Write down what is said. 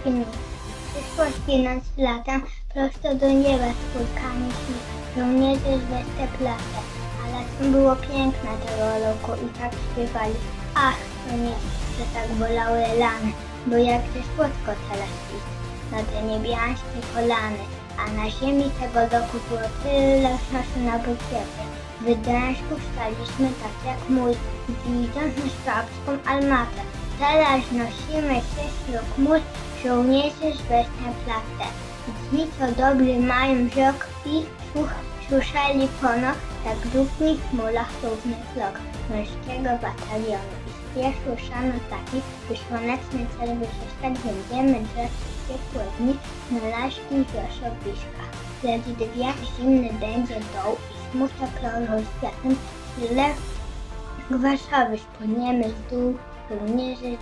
Gdy się wypełniły dni, przyszło skinąć latem prosto do nieba z kulkami śni. Żołnierze z Westerplatte, a latem było piękne tego roku i tak śpiewali. Ach, to nie, że tak bolały lany, bo jakże słodko teraz iść na te niebiańskie kolany, a na ziemi tego roku było tyle czasu na bukiety. W Gdańsku staliśmy tak jak mój, widząc na szwabską almatę. Teraz nosimy się wśród chmur żołnierzy z Westerplatte. Ci, co dobry mają wzrok i słuch, słyszeli pono, tak długi w chmurach równy flok męskiego batalionu. I śpieszył szano taki, by słoneczny cel wyzyskać, będziemy drzeć ciepłe dni na laśki wiosowiska. Lecz gdy wiatr zimny będzie dął i smutek krążą światem, tyle Warszawy spłyniemy z dół, не жить.